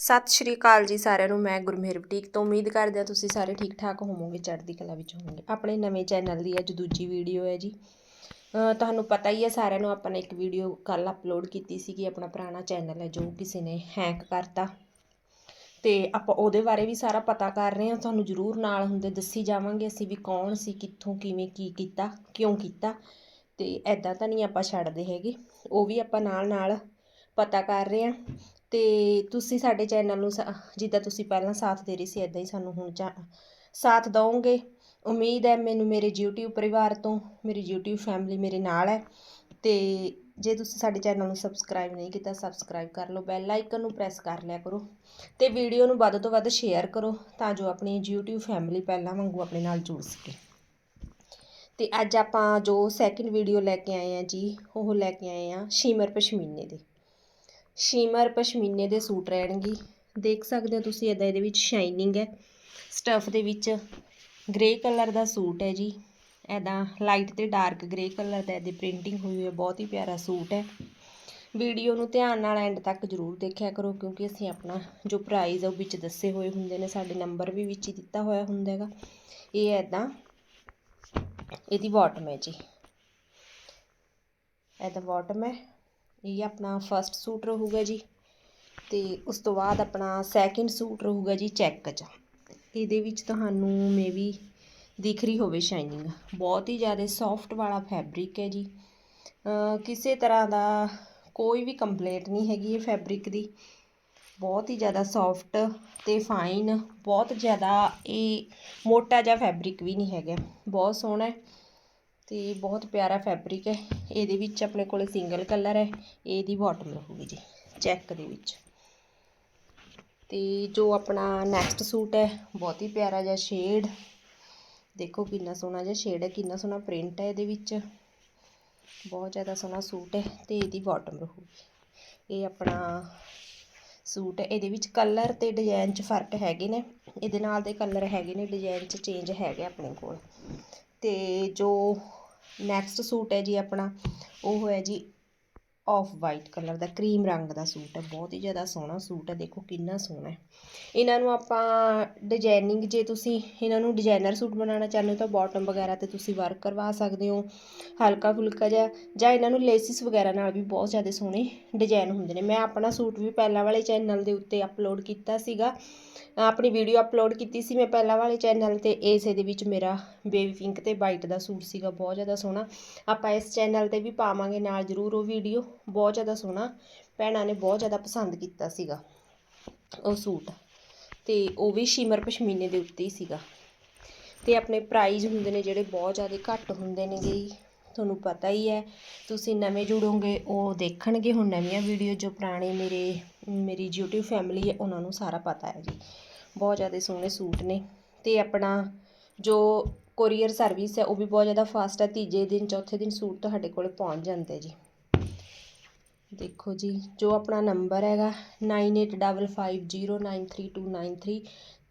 ਸਤਿ ਸ਼੍ਰੀ ਅਕਾਲ ਜੀ ਸਾਰਿਆਂ ਨੂੰ, ਮੈਂ ਗੁਰਮੇਹਰ ਬੁਟੀਕ ਤੋਂ ਉਮੀਦ ਕਰਦੇ ਹਾਂ ਤੁਸੀਂ ਸਾਰੇ ਠੀਕ ਠਾਕ ਹੋਵੋਗੇ, ਚੜ੍ਹਦੀ ਕਲਾ ਵਿੱਚ ਹੋਵੋਗੇ। ਆਪਣੇ ਨਵੇਂ ਚੈਨਲ ਦੀ ਅੱਜ ਦੂਜੀ ਵੀਡੀਓ ਹੈ ਜੀ। ਤੁਹਾਨੂੰ ਪਤਾ ਹੀ ਹੈ, ਸਾਰਿਆਂ ਨੂੰ ਆਪਾਂ ਨੇ ਇੱਕ ਵੀਡੀਓ ਕੱਲ ਅਪਲੋਡ ਕੀਤੀ ਸੀ ਕਿ ਆਪਣਾ ਪੁਰਾਣਾ ਚੈਨਲ ਹੈ ਜੋ ਕਿਸੇ ਨੇ ਹੈਕ ਕਰਤਾ। ਤੇ ਆਪਾਂ ਉਹਦੇ ਬਾਰੇ ਵੀ ਸਾਰਾ ਪਤਾ ਕਰ ਰਹੇ ਹਾਂ, ਤੁਹਾਨੂੰ ਜ਼ਰੂਰ ਨਾਲ ਹੁੰਦੇ ਦੱਸੀ ਜਾਵਾਂਗੇ ਅਸੀਂ ਵੀ ਕੌਣ ਸੀ, ਕਿੱਥੋਂ, ਕਿਵੇਂ, ਕੀ ਕੀਤਾ, ਕਿਉਂ ਕੀਤਾ। ਤੇ ਐਦਾਂ ਤਾਂ ਨਹੀਂ ਆਪਾਂ ਛੱਡਦੇ ਹੈਗੇ, ਉਹ ਵੀ ਆਪਾਂ ਨਾਲ ਨਾਲ ਪਤਾ ਕਰ ਰਹੇ ਹਾਂ। ਤੇ ਤੁਸੀਂ ਸਾਡੇ ਚੈਨਲ ਨੂੰ ਸਾ- ਜਿੱਦਾਂ ਤੁਸੀਂ ਪਹਿਲਾਂ ਸਾਥ ਦੇ ਰਹੇ ਸੀ ਐਦਾਂ ਹੀ ਸਾਨੂੰ ਹੁਣ ਚਾ- ਸਾਥ ਦਿਓਗੇ ਉਮੀਦ ਹੈ ਮੈਨੂੰ ਮੇਰੇ YouTube ਪਰਿਵਾਰ ਤੋਂ, ਮੇਰੀ YouTube ਫੈਮਿਲੀ ਮੇਰੇ ਨਾਲ ਹੈ। ਤੇ ਜੇ ਤੁਸੀਂ ਸਾਡੇ ਚੈਨਲ ਨੂੰ ਸਬਸਕ੍ਰਾਈਬ ਨਹੀਂ ਕੀਤਾ ਸਬਸਕ੍ਰਾਈਬ ਕਰ ਲਓ। ਬੈਲ ਆਈਕਨ ਨੂੰ ਪ੍ਰੈਸ ਕਰ ਲਿਆ ਕਰੋ। ਤੇ ਵੀਡੀਓ ਨੂੰ ਵੱਧ ਤੋਂ ਵੱਧ ਸ਼ੇਅਰ ਕਰੋ, ਤਾਂ ਜੋ ਆਪਣੀ YouTube ਫੈਮਿਲੀ ਪਹਿਲਾਂ ਵਾਂਗੂ ਆਪਣੇ ਨਾਲ ਜੁੜ ਸਕੇ। ਤੇ ਅੱਜ ਆਪਾਂ ਜੋ ਸੈਕਿੰਡ ਵੀਡੀਓ ਲੈ ਕੇ ਆਏ ਆ ਜੀ, ਉਹ ਲੈ ਕੇ ਆਏ ਆ ਸ਼ੀਮਰ ਪਸ਼ਮੀਨੇ ਦੇ। ਸ਼ੀਮਰ ਪਸ਼ਮੀਨੇ ਦੇ ਸੂਟ ਰਹਿਣਗੇ। ਦੇਖ ਸਕਦੇ ਹੋ ਤੁਸੀਂ ਇਦਾਂ ਇਹਦੇ ਵਿੱਚ ਸ਼ਾਈਨਿੰਗ ਹੈ। ਸਟਫ ਦੇ ਵਿੱਚ ਗ੍ਰੇ ਕਲਰ ਦਾ ਸੂਟ ਹੈ ਜੀ। ਐਦਾਂ ਲਾਈਟ ਤੇ ਡਾਰਕ ਗ੍ਰੇ ਕਲਰ ਦਾ ਇਹਦੀ ਪ੍ਰਿੰਟਿੰਗ ਹੋਈ ਹੋਈ ਹੈ। ਬਹੁਤ ਹੀ ਪਿਆਰਾ ਸੂਟ ਹੈ। ਵੀਡੀਓ ਨੂੰ ਧਿਆਨ ਨਾਲ ਐਂਡ ਤੱਕ ਜ਼ਰੂਰ ਦੇਖਿਆ ਕਰੋ, ਕਿਉਂਕਿ ਅਸੀਂ ਆਪਣਾ ਜੋ ਪ੍ਰਾਈਸ ਹੈ ਉਹ ਵਿੱਚ ਦੱਸੇ ਹੋਏ ਹੁੰਦੇ ਨੇ। ਸਾਡੇ ਨੰਬਰ ਵੀ ਵਿੱਚ ਹੀ ਦਿੱਤਾ ਹੋਇਆ ਹੁੰਦਾ ਹੈਗਾ। ਇਹ ਐਦਾਂ ਇਹਦੀ ਬਾਟਮ ਹੈ ਜੀ। ਇਹਦਾ ਬਾਟਮ ਹੈ। ਇਹ ਆਪਣਾ ਫਸਟ ਸੂਟ ਰਹੂਗਾ ਜੀ। ਤੇ ਉਸ ਤੋਂ ਬਾਅਦ ਆਪਣਾ ਸੈਕਿੰਡ ਸੂਟ ਰਹੂਗਾ ਜੀ ਚੈੱਕ 'ਚ। ਇਹਦੇ ਵਿੱਚ ਤੁਹਾਨੂੰ ਮੇਬੀ ਦਿਖ ਰਹੀ ਹੋਵੇ ਸ਼ਾਈਨਿੰਗ ਬਹੁਤ ਹੀ ਜ਼ਿਆਦਾ ਸੌਫਟ ਵਾਲਾ ਫੈਬਰਿਕ ਹੈ ਜੀ। ਕਿਸੇ ਤਰ੍ਹਾਂ ਦਾ ਕੋਈ ਵੀ ਕੰਪਲੇਂਟ ਨਹੀਂ ਹੈਗੀ ਇਹ ਫੈਬਰਿਕ ਦੀ। ਬਹੁਤ ਹੀ ਜ਼ਿਆਦਾ ਸੌਫਟ ਤੇ ਫਾਈਨ ਬਹੁਤ ਜ਼ਿਆਦਾ ਇਹ ਮੋਟਾ ਜਿਹਾ ਫੈਬਰਿਕ ਵੀ ਨਹੀਂ ਹੈਗਾ। ਬਹੁਤ ਸੋਹਣਾ ਹੈ। ਤੇ ਬਹੁਤ ਪਿਆਰਾ ਫੈਬਰਿਕ ਹੈ। ਇਹਦੇ ਵਿੱਚ ਆਪਣੇ ਕੋਲੇ ਸਿੰਗਲ ਕਲਰ ਹੈ। ਇਹਦੀ ਬਾਟਮ ਰਹੂਗੀ ਜੀ ਚੈੱਕ ਦੇ ਵਿੱਚ। ਤੇ ਜੋ ਆਪਣਾ ਨੈਕਸਟ ਸੂਟ ਹੈ, ਬਹੁਤ ਹੀ ਪਿਆਰਾ ਜਿਹਾ ਸ਼ੇਡ ਦੇਖੋ ਕਿੰਨਾ ਸੋਹਣਾ ਜਿਹਾ ਸ਼ੇਡ ਹੈ, ਕਿੰਨਾ ਸੋਹਣਾ ਪ੍ਰਿੰਟ ਹੈ ਇਹਦੇ ਵਿੱਚ। ਬਹੁਤ ਜ਼ਿਆਦਾ ਸੋਹਣਾ ਸੂਟ ਹੈ ਤੇ ਇਹਦੀ ਬਾਟਮ ਰਹੂਗੀ। ਇਹ ਆਪਣਾ ਸੂਟ ਹੈ। ਇਹਦੇ ਵਿੱਚ ਕਲਰ ਤੇ ਡਿਜ਼ਾਈਨ 'ਚ ਫ਼ਰਕ ਹੈਗੇ ਨੇ। ਇਹਦੇ ਨਾਲ ਦੇ ਕਲਰ ਹੈਗੇ ਨੇ ਡਿਜ਼ਾਈਨ 'ਚ ਚੇਂਜ ਹੈਗੇ ਆਪਣੇ ਕੋਲ। ਤੇ ਜੋ ਨੈਕਸਟ ਸੂਟ ਹੈ ਜੀ ਆਪਣਾ ਉਹ ਹੈ ਜੀ ਆਫ ਵਾਈਟ ਕਲਰ ਦਾ ਕਰੀਮ ਰੰਗ ਦਾ ਸੂਟ ਹੈ, ਬਹੁਤ ਹੀ ਜ਼ਿਆਦਾ ਸੋਹਣਾ ਸੂਟ ਹੈ, ਦੇਖੋ ਕਿੰਨਾ ਸੋਹਣਾ ਹੈ। ਇਹਨਾਂ ਨੂੰ ਆਪਾਂ ਡਿਜ਼ਾਈਨਿੰਗ ਜੇ ਤੁਸੀਂ ਇਹਨਾਂ ਨੂੰ ਡਿਜ਼ਾਈਨਰ ਸੂਟ ਬਣਾਉਣਾ ਚਾਹੁੰਦੇ ਹੋ ਤਾਂ ਬਾਟਮ ਵਗੈਰਾ ਤੇ ਤੁਸੀਂ ਵਰਕ ਕਰਵਾ ਸਕਦੇ ਹੋ, ਹਲਕਾ ਫੁਲਕਾ ਜਿਹਾ, ਜਾਂ ਇਹਨਾਂ ਨੂੰ ਲੇਸਿਸ ਵਗੈਰਾ ਨਾਲ ਵੀ ਬਹੁਤ ਜ਼ਿਆਦਾ ਸੋਹਣੇ ਡਿਜ਼ਾਈਨ ਹੁੰਦੇ ਨੇ। ਮੈਂ ਆਪਣਾ ਸੂਟ ਵੀ ਪਹਿਲਾਂ ਵਾਲੇ ਚੈਨਲ ਦੇ ਉੱਤੇ ਅਪਲੋਡ ਕੀਤਾ ਸੀਗਾ। ਆਪਣੀ ਵੀਡੀਓ ਅਪਲੋਡ ਕੀਤੀ ਸੀ ਮੈਂ ਪਹਿਲਾਂ ਵਾਲੇ ਚੈਨਲ ਤੇ, ਇਸੇ ਦੇ ਵਿੱਚ ਮੇਰਾ ਬੇਬੀ ਪਿੰਕ ਤੇ ਵਾਈਟ ਦਾ ਸੂਟ ਸੀਗਾ, ਬਹੁਤ ਜ਼ਿਆਦਾ ਸੋਹਣਾ। ਆਪਾਂ ਇਸ ਚੈਨਲ ਤੇ ਵੀ ਪਾਵਾਂਗੇ ਨਾਲ ਜ਼ਰੂਰ ਉਹ ਵੀਡੀਓ ਬਹੁਤ ਜ਼ਿਆਦਾ ਸੋਹਣਾ, ਭੈਣਾਂ ਨੇ ਬਹੁਤ ਜ਼ਿਆਦਾ ਪਸੰਦ ਕੀਤਾ ਸੀਗਾ ਉਹ ਸੂਟ ਤੇ ਉਹ ਵੀ ਸ਼ਿਮਰ ਪਸ਼ਮੀਨੇ ਦੇ ਉੱਤੇ ਹੀ ਸੀਗਾ ਤੇ ਆਪਣੇ ਪ੍ਰਾਈਜ਼ ਹੁੰਦੇ ਨੇ ਜਿਹੜੇ ਬਹੁਤ ਜ਼ਿਆਦਾ ਘੱਟ ਹੁੰਦੇ ਨੇਗੇ ਜੀ, ਤੁਹਾਨੂੰ ਪਤਾ ਹੀ ਹੈ, ਤੁਸੀਂ ਨਵੇਂ ਜੁੜੋਗੇ, ਉਹ ਦੇਖਣਗੇ ਹੁਣ ਨਵੀਆਂ ਵੀਡੀਓ ਜੋ ਪੁਰਾਣੇ ਮੇਰੇ, ਮੇਰੀ YouTube ਫੈਮਿਲੀ ਹੈ, ਉਹਨਾਂ ਨੂੰ ਸਾਰਾ ਪਤਾ ਹੈ ਜੀ। ਬਹੁਤ ਜ਼ਿਆਦਾ ਸੋਹਣੇ ਸੂਟ ਨੇ ਤੇ ਆਪਣਾ ਜੋ ਕੋਰੀਅਰ ਸਰਵਿਸ ਹੈ, ਉਹ ਵੀ ਬਹੁਤ ਜ਼ਿਆਦਾ ਫਾਸਟ ਹੈ, ਤੀਜੇ ਦਿਨ, ਚੌਥੇ ਦਿਨ ਸੂਟ ਤੁਹਾਡੇ ਕੋਲ ਪਹੁੰਚ ਜਾਂਦੇ ਜੀ। ਦੇਖੋ ਜੀ, ਜੋ ਆਪਣਾ ਨੰਬਰ ਹੈਗਾ 9855093293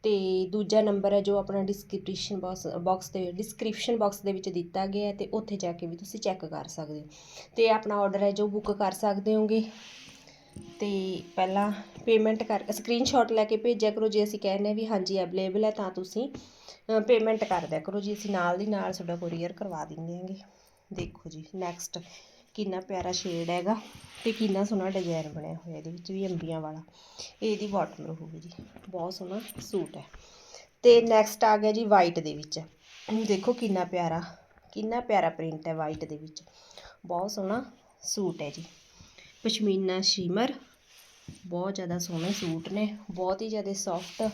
ਤੇ ਦੂਜਾ ਨੰਬਰ ਹੈ ਜੋ ਆਪਣਾ ਡਿਸਕ੍ਰਿਪਸ਼ਨ ਬਾਕਸ ਬਾਕਸ ਦੇ ਡਿਸਕ੍ਰਿਪਸ਼ਨ ਬਾਕਸ ਦੇ ਵਿੱਚ ਦਿੱਤਾ ਗਿਆ ਹੈ ਤੇ ਉੱਥੇ ਜਾ ਕੇ ਵੀ ਤੁਸੀਂ ਚੈੱਕ ਕਰ ਸਕਦੇ ਹੋ। ਤੇ ਆਪਣਾ ਆਰਡਰ ਹੈ ਜੋ ਬੁੱਕ ਕਰ ਸਕਦੇ ਹੋਗੇ। ਤੇ ਪਹਿਲਾਂ ਪੇਮੈਂਟ ਕਰ ਸਕਰੀਨਸ਼ਾਟ ਲੈ ਕੇ ਭੇਜਿਆ ਕਰੋ ਜੇ ਅਸੀਂ ਕਹਿੰਦੇ ਵੀ ਹਾਂਜੀ ਅਵੇਲੇਬਲ ਹੈ ਤਾਂ ਤੁਸੀਂ ਪੇਮੈਂਟ ਕਰ ਦਿਆ ਕਰੋ। ਜੀ ਅਸੀਂ ਨਾਲ ਦੀ ਨਾਲ ਤੁਹਾਡਾ ਕੋਰੀਅਰ ਕਰਵਾ ਦਿੰਦੇ ਹਾਂਗੇ। ਦੇਖੋ ਜੀ ਨੈਕਸਟ ਕਿੰਨਾ ਪਿਆਰਾ ਸ਼ੇਡ ਹੈਗਾ ਤੇ ਕਿੰਨਾ ਸੋਹਣਾ ਡਿਜ਼ਾਈਨ ਬਣਿਆ ਹੋਇਆ ਇਹਦੇ ਵਿੱਚ ਵੀ ਅੰਬੀਆਂ ਵਾਲਾ। ਇਹਦੀ ਬਾਟਮ ਰਹੂਗੀ ਜੀ। ਬਹੁਤ ਸੋਹਣਾ ਸੂਟ ਹੈ। ਤੇ ਨੈਕਸਟ ਆ ਗਿਆ ਜੀ ਵਾਈਟ ਦੇ ਵਿੱਚ। ਦੇਖੋ ਕਿੰਨਾ ਪਿਆਰਾ ਕਿੰਨਾ ਪਿਆਰਾ ਪ੍ਰਿੰਟ ਹੈ ਵਾਈਟ ਦੇ ਵਿੱਚ। ਬਹੁਤ ਸੋਹਣਾ ਸੂਟ ਹੈ ਜੀ। ਪਸ਼ਮੀਨਾ ਸ਼ੀਮਰ, ਬਹੁਤ ਜ਼ਿਆਦਾ ਸੋਹਣੇ ਸੂਟ ਨੇ, ਬਹੁਤ ਹੀ ਜ਼ਿਆਦਾ ਸੌਫਟ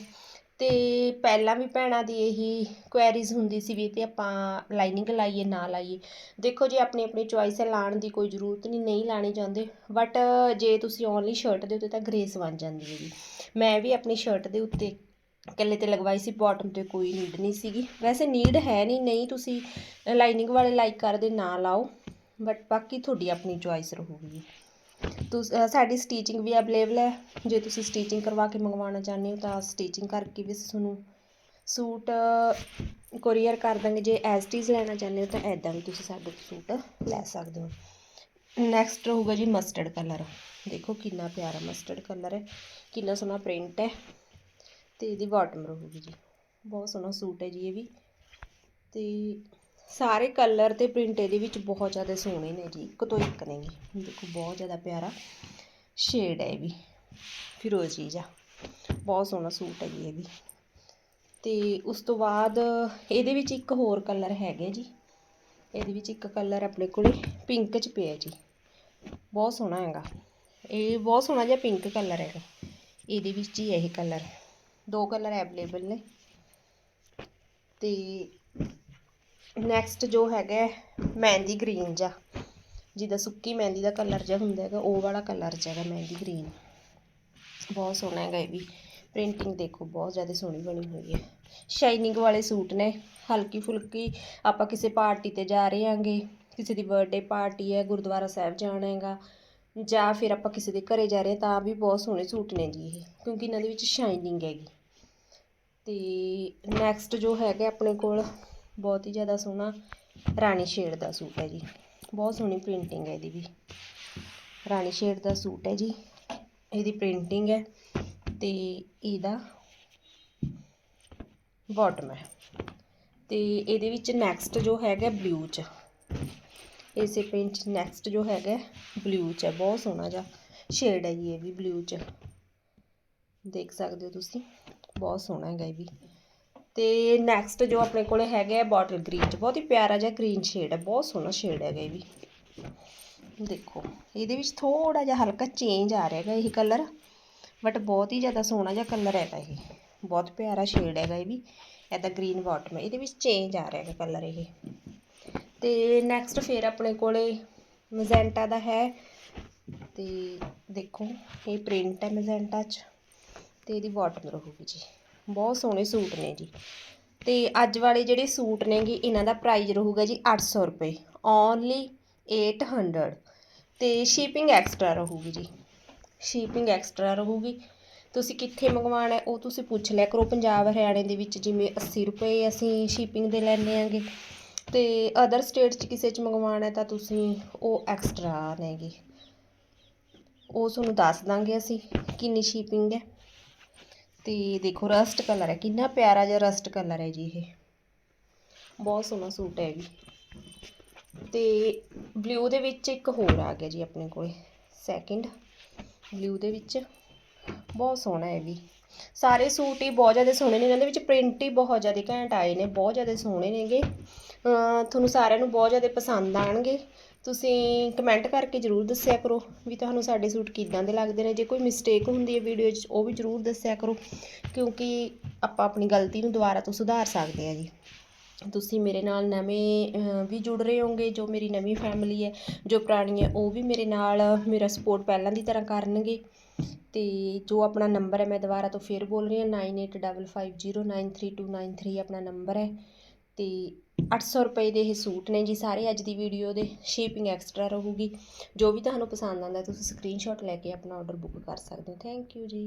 ਅਤੇ ਪਹਿਲਾਂ ਵੀ ਭੈਣਾਂ ਦੀ ਇਹੀ ਕੁਐਰੀਜ਼ ਹੁੰਦੀ ਸੀ ਵੀ ਤੇ ਆਪਾਂ ਲਾਈਨਿੰਗ ਲਾਈਏ, ਨਾ ਲਾਈਏ। ਦੇਖੋ ਜੀ ਆਪਣੀ ਆਪਣੀ ਚੋਇਸ ਹੈ, ਲਾਉਣ ਦੀ ਕੋਈ ਜ਼ਰੂਰਤ ਨਹੀਂ ਨਹੀਂ ਲਾਣੀ ਚਾਹੁੰਦੇ। ਬਟ ਜੇ ਤੁਸੀਂ ਓਨਲੀ ਸ਼ਰਟ ਦੇ ਉੱਤੇ ਤਾਂ ਗ੍ਰੇਸ ਬਣ ਜਾਂਦੀ ਹੈ ਜੀ ਮੈਂ ਵੀ ਆਪਣੀ ਸ਼ਰਟ ਦੇ ਉੱਤੇ ਇਕੱਲੇ ਤੇ ਲਗਵਾਈ ਸੀ ਬਾਟਮ ਤੇ ਕੋਈ ਨੀਡ ਨਹੀਂ ਸੀਗੀ। ਵੈਸੇ ਨੀਡ ਹੈ ਨਹੀਂ ਨਹੀਂ ਤੁਸੀਂ ਲਾਈਨਿੰਗ ਵਾਲੇ ਲਾਈਕ ਕਰਦੇ, ਨਾ ਲਾਓ। ਬਟ ਬਾਕੀ ਤੁਹਾਡੀ ਆਪਣੀ ਚੋਇਸ ਰਹੂਗੀ। ਸਾਡੀ ਸਟੀਚਿੰਗ ਵੀ ਅਵੇਲੇਬਲ ਹੈ। ਜੇ ਤੁਸੀਂ ਸਟੀਚਿੰਗ ਕਰਵਾ ਕੇ ਮੰਗਵਾਉਣਾ ਚਾਹੁੰਦੇ ਹੋ ਤਾਂ ਸਟੀਚਿੰਗ ਕਰਕੇ ਵੀ ਤੁਹਾਨੂੰ ਸੂਟ ਕੋਰੀਅਰ ਕਰ ਦਾਂਗੇ। ਜੇ ਐਜ਼ ਟੀਜ਼ ਲੈਣਾ ਚਾਹੁੰਦੇ ਹੋ ਤਾਂ ਐਦਾਂ ਵੀ ਤੁਸੀਂ ਸਾਡੇ ਤੋਂ ਸੂਟ ਲੈ ਸਕਦੇ ਹੋ। ਨੈਕਸਟ ਹੋਊਗਾ ਜੀ ਮਸਟਰਡ ਕਲਰ ਦੇਖੋ ਕਿੰਨਾ ਪਿਆਰਾ ਮਸਟਰਡ ਕਲਰ ਹੈ। ਕਿੰਨਾ ਸੋਹਣਾ ਪ੍ਰਿੰਟ ਹੈ। ਤੇ ਇਹਦੀ ਬਾਟਮ ਰਹੂਗੀ ਜੀ। ਬਹੁਤ ਸੋਹਣਾ ਸੂਟ ਹੈ ਜੀ ਇਹ ਵੀ। ਤੇ ਸਾਰੇ ਕਲਰ ਤੇ ਪ੍ਰਿੰਟ ਇਹਦੇ ਵਿੱਚ ਬਹੁਤ ਜ਼ਿਆਦਾ ਸੋਹਣੇ ਨੇ ਜੀ। ਇੱਕ ਤੋਂ ਇੱਕ ਨੇ ਜੀ। ਦੇਖੋ ਬਹੁਤ ਜ਼ਿਆਦਾ ਪਿਆਰਾ ਸ਼ੇਡ ਹੈ ਇਹ ਵੀ। ਫਿਰੋਜ਼ੀ ਜਿਹਾ। ਬਹੁਤ ਸੋਹਣਾ ਸੂਟ ਹੈ ਜੀ ਇਹ ਵੀ। ਤੇ ਉਸ ਤੋਂ ਬਾਅਦ ਇਹਦੇ ਵਿੱਚ ਇੱਕ ਹੋਰ ਕਲਰ ਹੈਗੇ ਜੀ। ਇਹਦੇ ਵਿੱਚ ਇੱਕ ਕਲਰ ਆਪਣੇ ਕੋਲੇ ਪਿੰਕ 'ਚ ਪਿਆ ਜੀ। ਬਹੁਤ ਸੋਹਣਾ ਹੈਗਾ। ਇਹ ਬਹੁਤ ਸੋਹਣਾ ਜਿਹਾ ਪਿੰਕ ਕਲਰ ਹੈਗਾ। ਇਹਦੇ ਵਿੱਚ ਹੀ ਇਹ ਕਲਰ। ਦੋ ਕਲਰ ਅਵੇਲੇਬਲ ਨੇ। ਤੇ ਨੈਕਸਟ ਜੋ ਹੈਗਾ ਮਹਿੰਦੀ ਗ੍ਰੀਨ ਜਾ ਜਿਹਦਾ ਸੁੱਕੀ ਮਹਿੰਦੀ ਦਾ ਕਲਰ ਜਿਹਾ ਹੁੰਦਾ ਹੈਗਾ, ਉਹ ਵਾਲਾ ਕਲਰ ਜਿਹਾ ਹੈਗਾ ਮਹਿੰਦੀ ਗ੍ਰੀਨ ਬਹੁਤ ਸੋਹਣਾ ਹੈਗਾ ਇਹ ਵੀ। ਪ੍ਰਿੰਟਿੰਗ ਦੇਖੋ, ਬਹੁਤ ਜ਼ਿਆਦਾ ਸੋਹਣੀ ਬਣੀ ਹੋਈ ਹੈ। ਸ਼ਾਈਨਿੰਗ ਵਾਲੇ ਸੂਟ ਨੇ। ਹਲਕੀ ਫੁਲਕੀ ਆਪਾਂ ਕਿਸੇ ਪਾਰਟੀ ਤੇ ਜਾ ਰਹੇ ਆਂਗੇ ਕਿਸੇ ਦੀ ਬਰਥਡੇ ਪਾਰਟੀ ਹੈ, ਗੁਰਦੁਆਰਾ ਸਾਹਿਬ ਜਾਣਾ ਹੈਗਾ, ਜਾਂ ਫਿਰ ਆਪਾਂ ਕਿਸੇ ਦੇ ਘਰੇ ਜਾ ਰਹੇ ਹਾਂ, ਤਾਂ ਵੀ ਬਹੁਤ ਸੋਹਣੇ ਸੂਟ ਨੇ ਜੀ ਇਹ, ਕਿਉਂਕਿ ਇਹਨਾਂ ਦੇ ਵਿੱਚ ਸ਼ਾਈਨਿੰਗ ਹੈਗੀ। ਤੇ ਨੈਕਸਟ ਜੋ ਹੈਗਾ ਆਪਣੇ ਕੋਲ ਬਹੁਤ ਹੀ ਜ਼ਿਆਦਾ ਸੋਹਣਾ ਰਾਣੀ ਸ਼ੇਡ ਦਾ ਸੂਟ ਹੈ ਜੀ। ਬਹੁਤ ਸੋਹਣੀ ਪ੍ਰਿੰਟਿੰਗ ਹੈ ਇਹਦੀ ਵੀ। ਰਾਣੀ ਸ਼ੇਡ ਦਾ ਸੂਟ ਹੈ ਜੀ। ਇਹਦੀ ਪ੍ਰਿੰਟਿੰਗ ਹੈ ਤੇ ਇਹਦਾ ਬਾਟਮ ਹੈ। ਤੇ ਇਹਦੇ ਵਿੱਚ ਨੈਕਸਟ ਜੋ ਹੈਗਾ ਬਲੂ ਚ। ਇਸੇ ਪ੍ਰਿੰਟ ਨੈਕਸਟ ਜੋ ਹੈਗਾ ਬਲੂ ਚ ਹੈ। ਬਹੁਤ ਸੋਹਣਾ ਜਿਹਾ ਸ਼ੇਡ ਹੈ ਜੀ ਇਹ ਵੀ ਬਲੂ ਚ। ਦੇਖ ਸਕਦੇ ਹੋ ਤੁਸੀਂ। ਬਹੁਤ ਸੋਹਣਾ ਹੈਗਾ ਇਹ ਵੀ। ਤੇ ਨੈਕਸਟ ਜੋ ਆਪਣੇ ਕੋਲੇ ਹੈਗਾ ਹੈ ਬੋਟਲ ਗ੍ਰੀਨ ਚ, ਬਹੁਤ ਹੀ ਪਿਆਰਾ ਜਿਹਾ ਗ੍ਰੀਨ ਸ਼ੇਡ ਹੈ ਬਹੁਤ ਸੋਹਣਾ ਸ਼ੇਡ ਹੈਗਾ ਇਹ ਵੀ। ਦੇਖੋ, ਇਹਦੇ ਵਿੱਚ ਥੋੜਾ ਜਿਹਾ ਹਲਕਾ ਚੇਂਜ ਆ ਰਿਹਾ ਹੈਗਾ ਇਹ ਕਲਰ ਬਟ ਬਹੁਤ ਹੀ ਜ਼ਿਆਦਾ ਸੋਹਣਾ ਜਿਹਾ ਕਲਰ ਹੈਗਾ ਇਹ। ਬਹੁਤ ਪਿਆਰਾ ਸ਼ੇਡ ਹੈਗਾ ਇਹ ਵੀ ਇਹਦਾ ਗ੍ਰੀਨ ਬਾਟਮ ਹੈ ਇਹਦੇ ਵਿੱਚ ਚੇਂਜ ਆ ਰਿਹਾ ਹੈਗਾ ਕਲਰ ਇਹ। ਤੇ ਨੈਕਸਟ ਫਿਰ ਆਪਣੇ ਕੋਲੇ ਮਜ਼ੈਂਟਾ ਦਾ ਹੈ, ਤੇ ਦੇਖੋ, ਇਹ ਪ੍ਰਿੰਟ ਹੈ ਮਜ਼ੈਂਟਾ 'ਚ, ਤੇ ਇਹਦੀ ਬਾਟਮ ਰਹੂਗੀ ਜੀ। ਬਹੁਤ ਸੋਹਣੇ ਸੂਟ ਨੇ ਜੀ। ਤੇ ਅੱਜ ਵਾਲੇ ਜਿਹੜੇ ਸੂਟ ਨੇਗੇ ਇਹਨਾਂ ਦਾ ਪ੍ਰਾਈਸ ਰਹੂਗਾ ਜੀ 800 ਰੁਪਏ। ਓਨਲੀ 800 ਤੇ ਸ਼ਿਪਿੰਗ ਐਕਸਟਰਾ ਰਹੂਗੀ ਜੀ। ਸ਼ਿਪਿੰਗ ਐਕਸਟਰਾ ਰਹੂਗੀ। ਤੁਸੀਂ ਕਿੱਥੇ ਮੰਗਵਾਉਣਾ, ਉਹ ਤੁਸੀਂ ਪੁੱਛ ਲਿਆ ਕਰੋ ਪੰਜਾਬ ਹਰਿਆਣੇ ਦੇ ਵਿੱਚ, ਜਿਵੇਂ 80 ਰੁਪਏ ਅਸੀਂ ਸ਼ਿਪਿੰਗ ਦੇ ਲੈਂਦੇ ਆਂਗੇ। ਤੇ ਅਦਰ ਸਟੇਟ 'ਚ ਕਿਸੇ 'ਚ ਮੰਗਵਾਉਣਾ ਤਾਂ ਤੁਸੀਂ ਉਹ ਐਕਸਟਰਾ ਨੇਗੇ ਉਹ ਤੁਹਾਨੂੰ ਦੱਸ ਦਾਂਗੇ ਅਸੀਂ ਕਿੰਨੀ ਸ਼ਿਪਿੰਗ ਹੈ। ਤੇ ਦੇਖੋ ਰਸਟ ਕਲਰ ਹੈ। ਕਿੰਨਾ ਪਿਆਰਾ ਜਿਹਾ ਰਸਟ ਕਲਰ ਹੈ ਜੀ ਇਹ। ਬਹੁਤ ਸੋਹਣਾ ਸੂਟ ਹੈ ਇਹ ਵੀ ਤੇ ਬਲੂ ਦੇ ਵਿੱਚ ਇੱਕ ਹੋਰ ਆ ਗਿਆ ਜੀ ਆਪਣੇ ਕੋਲੇ। ਸੈਕਿੰਡ ਬਲੂ ਦੇ ਵਿੱਚ। ਬਹੁਤ ਸੋਹਣਾ ਹੈ ਇਹ ਵੀ। ਸਾਰੇ ਸੂਟ ਹੀ ਬਹੁਤ ਜ਼ਿਆਦਾ ਸੋਹਣੇ ਨੇ। ਇਹਨਾਂ ਦੇ ਵਿੱਚ ਪ੍ਰਿੰਟ ਹੀ ਬਹੁਤ ਜ਼ਿਆਦਾ ਘੈਂਟ ਆਏ ਨੇ। ਬਹੁਤ ਜ਼ਿਆਦਾ ਸੋਹਣੇ ਨੇਗੇ। ਤੁਹਾਨੂੰ ਸਾਰਿਆਂ ਨੂੰ ਬਹੁਤ ਜ਼ਿਆਦਾ ਪਸੰਦ ਆਣਗੇ। ਤੁਸੀਂ ਕਮੈਂਟ ਕਰਕੇ ਜ਼ਰੂਰ ਦੱਸਿਆ ਕਰੋ ਵੀ ਤੁਹਾਨੂੰ ਸਾਡੇ ਸੂਟ ਕਿੱਦਾਂ ਦੇ ਲੱਗਦੇ ਨੇ। ਜੇ ਕੋਈ ਮਿਸਟੇਕ ਹੁੰਦੀ ਹੈ ਵੀਡੀਓ 'ਚ, ਉਹ ਵੀ ਜ਼ਰੂਰ ਦੱਸਿਆ ਕਰੋ, ਕਿਉਂਕਿ ਆਪਾਂ ਆਪਣੀ ਗਲਤੀ ਨੂੰ ਦੁਬਾਰਾ ਤੋਂ ਸੁਧਾਰ ਸਕਦੇ ਹਾਂ ਜੀ। ਤੁਸੀਂ ਮੇਰੇ ਨਾਲ ਨਵੇਂ ਵੀ ਜੁੜ ਰਹੇ ਹੋਗੇ ਜੋ ਮੇਰੀ ਨਵੀਂ ਫੈਮਿਲੀ ਹੈ, ਜੋ ਪੁਰਾਣੀ ਹੈ, ਉਹ ਵੀ ਮੇਰੇ ਨਾਲ ਮੇਰਾ ਸਪੋਰਟ ਪਹਿਲਾਂ ਦੀ ਤਰ੍ਹਾਂ ਕਰਨਗੇ। ਤੇ ਜੋ ਆਪਣਾ ਨੰਬਰ ਹੈ, ਮੈਂ ਦੁਬਾਰਾ ਤੋਂ ਫੇਰ ਬੋਲ ਰਹੀ ਹਾਂ 9855093293 ਆਪਣਾ ਨੰਬਰ ਹੈ। ਤੇ 800 ਰੁਪਏ ਦੇ ਇਹ ਸੂਟ ਨੇ ਜੀ ਸਾਰੇ ਅੱਜ ਦੀ ਵੀਡੀਓ ਦੇ ਸ਼ਿਪਿੰਗ ਐਕਸਟਰਾ ਰਹੂਗੀ। ਜੋ ਵੀ ਤੁਹਾਨੂੰ ਪਸੰਦ ਆਉਂਦਾ, ਤੁਸੀਂ ਸਕਰੀਨਸ਼ਾਟ ਲੈ ਕੇ ਆਪਣਾ ਆਰਡਰ ਬੁੱਕ ਕਰ ਸਕਦੇ ਹੋ। ਥੈਂਕ ਯੂ ਜੀ।